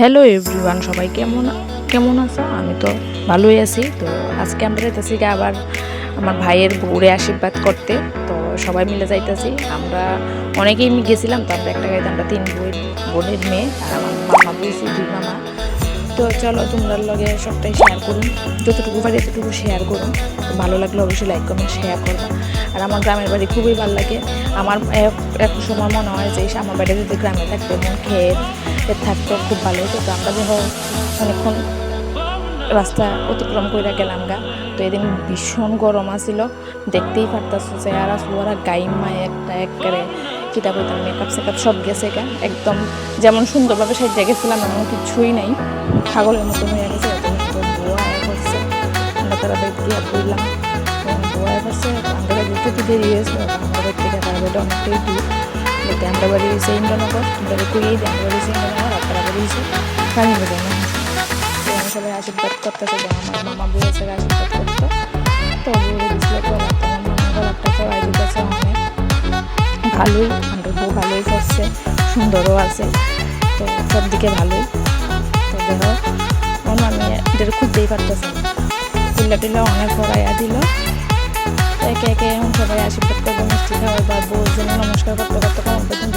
Hello everyone সবাই কেমন কেমন আছো? আমি তো ভালোই আছি। তো আজকে আমরা যাইতেছি গিয়ে আবার আমার ভাইয়ের বউরে আশীর্বাদ করতে। তো সবাই মিলে যাইতেছি। আমরা অনেকেই গেছিলাম, তো আমরা একটা গাড়িতে, আমরা তিন বই, বোনের মেয়ে আর আমার মামা বলছি দুই মামা। তো চলো তোমরা লগে সবটাই শেয়ার করুন। যতটুকু পারি ততটুকু শেয়ার করুন। ভালো লাগলে অবশ্যই লাইক কমেন্ট শেয়ার করবা। আর আমার গ্রামের বাড়ি খুবই ভালো লাগে। আমার এক- সময় মনে হয় যে আমার বাড়ি যদি গ্রামে থাকতো মন খেয়ে থাকতো, খুব ভালো হতো। তো আমরা যখন অনেকক্ষণ রাস্তা অতিক্রম করে গেলাম গা, তো এদিন ভীষণ গরম আসিল দেখতেই পারতাছো যে, আর আসলো ওরা গাইম মায় একটা একবারে কিতা কইতাম মেকআপ সেকআপ সব গেছে গা। একদম যেমন সুন্দরভাবে সাজিয়ে গেছিলাম, এমন কিছুই নাই। ছাগলের মতো হয়ে গেছে তারা বাইক দিয়ে বললাম ধোয়া করছে আমরা যেতে দেরি আমরা থেকে তারা অনেকটাই দূর বলতে আমরা বাড়ি হয়েছে ইন্দ্রনগর আমরা কুড়িয়ে দিই আমরা বাড়ি হয়েছে ইন্দ্রনগর আর তারা বাড়ি হয়েছে কালী বাজার তো আমি সবাই আশীর্বাদ করতেছে আমার মামা বলেছে আশীর্বাদ করতো তো দিছিল গলাটা আমার মামা গলাটা পড়াই দিতেছে অনেক ভালোই আমার বউ ভালোই করছে সুন্দরও আছে তো সব দিকে ভালোই তো দেখো মনে আমি এটা খুঁজতেই পারতেছি না ফুল্লা টুল্লা অনেক পড়াইয়া দিল তো একে একে এখন সবাই আশীর্বাদ করব, মিষ্টি খাওয়ার বা বউ জন্য নমস্কার করতে করতে কেমন পর্যন্ত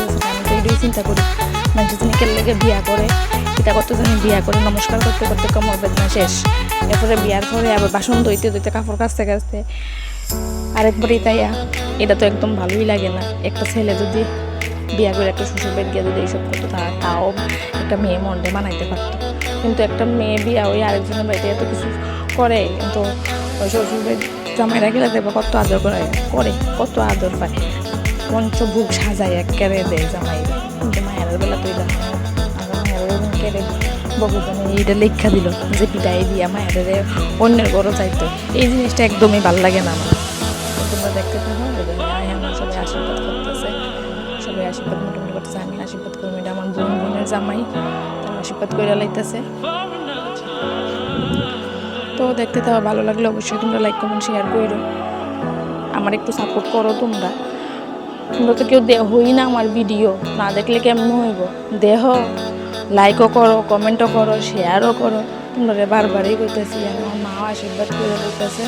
আমি চিন্তা করি। মানুষ যিনি লেগে বিয়া করে এটা কত জানি বিয়া করে, নমস্কার করতে করতে কমর বেদনা শেষ। এরপরে বিয়ার পরে আবার বাসন ধুইতে ধুইতে কাপড় কাচতে কাচতে আরেকবারই তাইয়া এটা তো একদম ভালোই লাগে না। একটা ছেলে যদি বিয়া করে একটা শ্বশুর বাড়ি গিয়ে যদি এইসব করতো, তা, তাও একটা মেয়ে মন্ডে মানাইতে পারতো। কিন্তু একটা মেয়ে বিয়া ওই আরেকজনের বাড়িতে এত কিছু করে, কিন্তু ওই শ্বশুর বাড়ি জামাইরা গেলে দেখব কত আদর করে করে, কত আদর পায়। পঞ্চভোগ সাজায় একেবারে দেয় জামাইরে কিন্তু মায়ের বেলা তো এটা হয় মায়ের কেড়ে এইটা লেখা দিল যে পিটাই দিয়া মায়ের অন্যের গরো চাইতো। এই জিনিসটা একদমই ভালো লাগে না আমার। তোমরা দেখতে আমার সবাই আশীর্বাদ করতেছে। সবাই আশীর্বাদ মোটামুটি করতেছে, আমি আশীর্বাদ করব। এটা আমার বোন, বোনের জামাই, তারা আশীর্বাদ করে লাইতেছে। তো দেখতে থাকো ভালো লাগলে অবশ্যই তোমরা লাইক কমেন্ট শেয়ার করো। আমার একটু সাপোর্ট করো তোমরা। তোমরা তো কেউ দেহই না আমার ভিডিও না দেখলে কেমন হইব? দেহ লাইকও করো কমেন্টও করো শেয়ারও করো। তোমরা বারবারই করতেছি আমার মাও আশীর্বাদ করে বলতেছে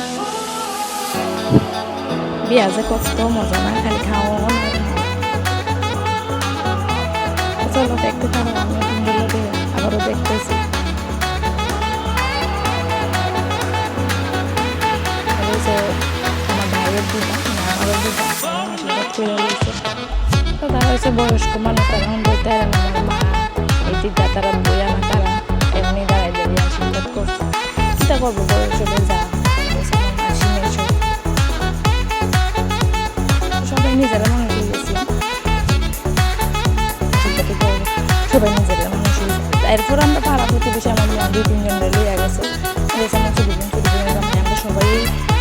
বিয়া যে কত মজা না, খালি খাওয়া। চলো দেখতে থাকো আবারও দেখতেছি। করে দিয়েছে তো তারা হচ্ছে বয়স্ক মানুষ, তারা বলতে না আমার মা এই দিদা তারা বই আমার তারা এমনি দাঁড়াই দাঁড়িয়ে আশীর্বাদ করছে চিন্তা করব বয়স হলে যা সবাই নিজেরা মনে আশীর্বাদই করব। সবাই নিজেরা মানুষ এরপর আমরা পাড়া প্রতিবেশী আমার মা দুই তিনজন লইয়া গেছে গেছে আমার ছবি ছবি আমরা সবাই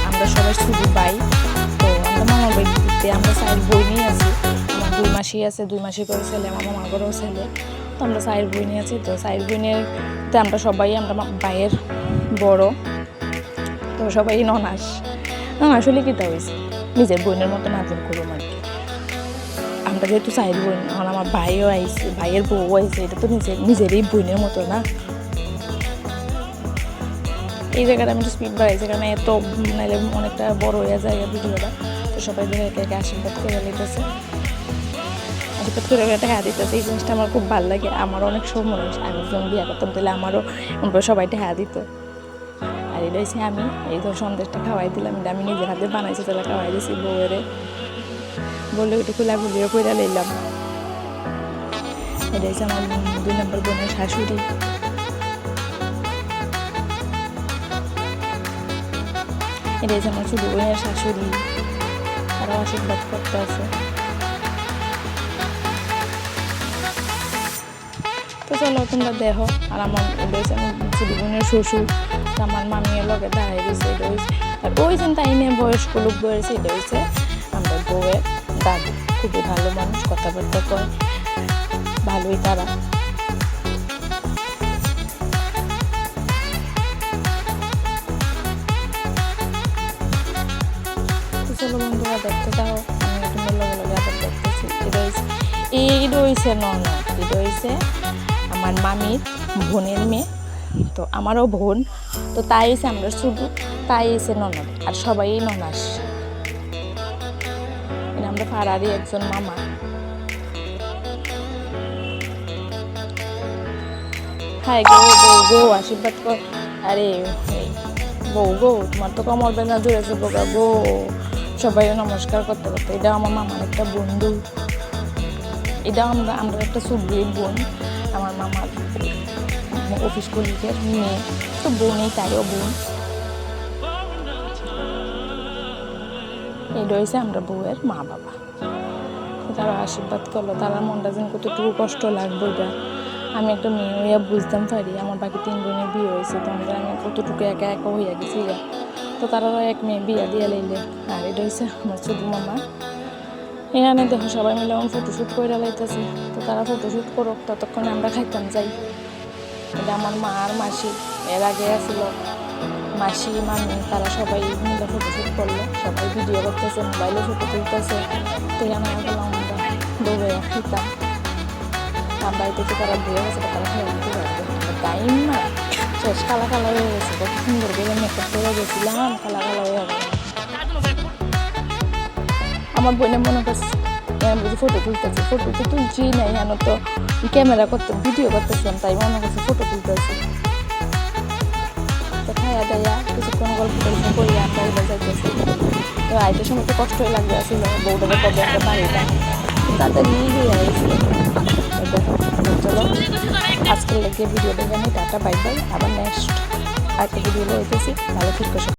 আমরা সবাই ছবি পাই তো মামা বাড়ি আমরা সাইড বই নিয়ে আছি। দুই মাসি আছে, দুই মাসি করে ছেলে আমার মামা করেও ছেলে। তো আমরা সাইড বই নিয়ে আছি। তো সাইড বই নিয়ে তো আমরা সবাই, আমরা ভাইয়ের বড়। তো সবাই ননাস। আসলে কীটা হয়েছে নিজের বোনের মতো নাচন করব আর কি। আমরা যেহেতু সাইড বোন, এখন আমার ভাইও আইছে, ভাইয়ের বউ আইছে, এটা তো নিজের, নিজেরই বোনের মতো না। এই জায়গাটা আমি একটু স্পিড বাড়াইছি, কারণ এত নাইলে অনেকটা বড় হয়ে যায় ভিডিওটা তো সবাই ধরে একে একে আশীর্বাদ করে লিতেছে আশীর্বাদ করে হ্যাঁ দিতেছে। এই জিনিসটা আমার খুব ভালো লাগে। আমারও অনেক সময় আমি যখন বিয়ে করতাম, তাহলে আমারও আমরা সবাই হ্যাঁ দিত। আর এটা হচ্ছে আমি, এই ধর সন্দেশটা খাওয়াই দিলাম। এটা আমি নিজের হাতে বানাইছি, তাহলে খাওয়াই দিয়েছি বউয়েরে। বললে একটু খোলা খুলিও করে নিলাম এটা হচ্ছে আমার দুই নম্বর বোনের শাশুড়ি। এটা হচ্ছে আমার শুধু বোনের শাশুড়ি। তারাও আশীর্বাদ করতে আছে। তো চলো, তোমরা দেখো, আর আমার হচ্ছে আমার বোনের শ্বশুর আমার মামির লগে দাঁড়াই দিয়েছে এটা হচ্ছে আর ওই যে তাই নিয়ে বয়স্ক লোক বয়েছে এটা হচ্ছে আমরা বউয়ের দাদু, খুবই ভালো মানুষ, কথাবার্তা কয়, ভালোই তারা। চলো বন্ধুরা দেখতে দাও আমি তোমার লগে লগে দেখতেছি। এটা হচ্ছে এই রয়েছে ননদ এটা হয়েছে আমার মামির বোনের মেয়ে, তো আমারও বোন, তো তাই এসে আমরা শুধু, তাই এসে ননদ, আর সবাই ননাস। এটা আমরা পাড়ারই একজন মামা। হাই গো, বউ গো, আশীর্বাদ কর। আরে বউ গো, তোমার তো কমর বেদনা জুড়েছে বোকা গো। সবাই নমস্কার করতে করতে, এটা আমার মামার একটা বন্ধু। এটা আমরা আমরা একটা সুগ্রীব বোন, আমার মামার অফিস কলিগের মেয়ে। তো বোনই তাইও বোন। এটা হয়েছে আমরা বউয়ের মা বাবা। তারা আশীর্বাদ করল, তারা মনটা যেন কতটুকু কষ্ট লাগবে এটা। আমি একটা মেয়ে হইয়া বুঝতাম পারি, আমার বাকি তিন বোনের বিয়ে হয়েছে তোমাদের আমি কতটুকু একা একা হইয়া গেছি। তো তারা এক মেয়ে বিয়া দিয়া লাইলে। আর এটা হয়েছে আমার ছোট মামা। এখানে দেখো সবাই মিলে আমার ফটোশ্যুট করে লাইতেছে। তো তারা ফটোশ্যুট করুক, ততক্ষণে আমরা খাইতাম, যাই। এটা আমার মা আর মাসি। এর আগে আসছিল মাসি, মামি, তারা সবাই মিলে ফটোশ্যুট করল। সবাই ভিডিও করতেছে মোবাইলে ফটো তুলতেছে। তো এখানে গেলাম আমরা দৌড়ে খাইতাম আর বাড়িতে তারা বয়ে গেছে, তারা খেয়ে টাইম না। শেষ কালা কালা হয়ে গেছে কত সুন্দর করে মেকআপ করে গেছিলাম কালা কালা হয়ে গেছে আমার বোনে মনে করছে বুঝি ফটো তুলতেছি ফটো তো তুলছি না এখানে তো ক্যামেরা করতে ভিডিও করতেছিলাম তাই মনে করছে ফটো তুলতেছি তো খাইয়া দাইয়া কিছুক্ষণ গল্প টল্প করি আমরা যাইতেছি তো আইতে সময় তো কষ্টই লাগবে আসলে বউটাকে কবে একটা বাড়িটা তাদের নিয়ে চলো, আজকের লেগে ভিডিওটা জানি, টাটা বাই বাই আবার নেক্সট একটা ভিডিও ভালো ঠিক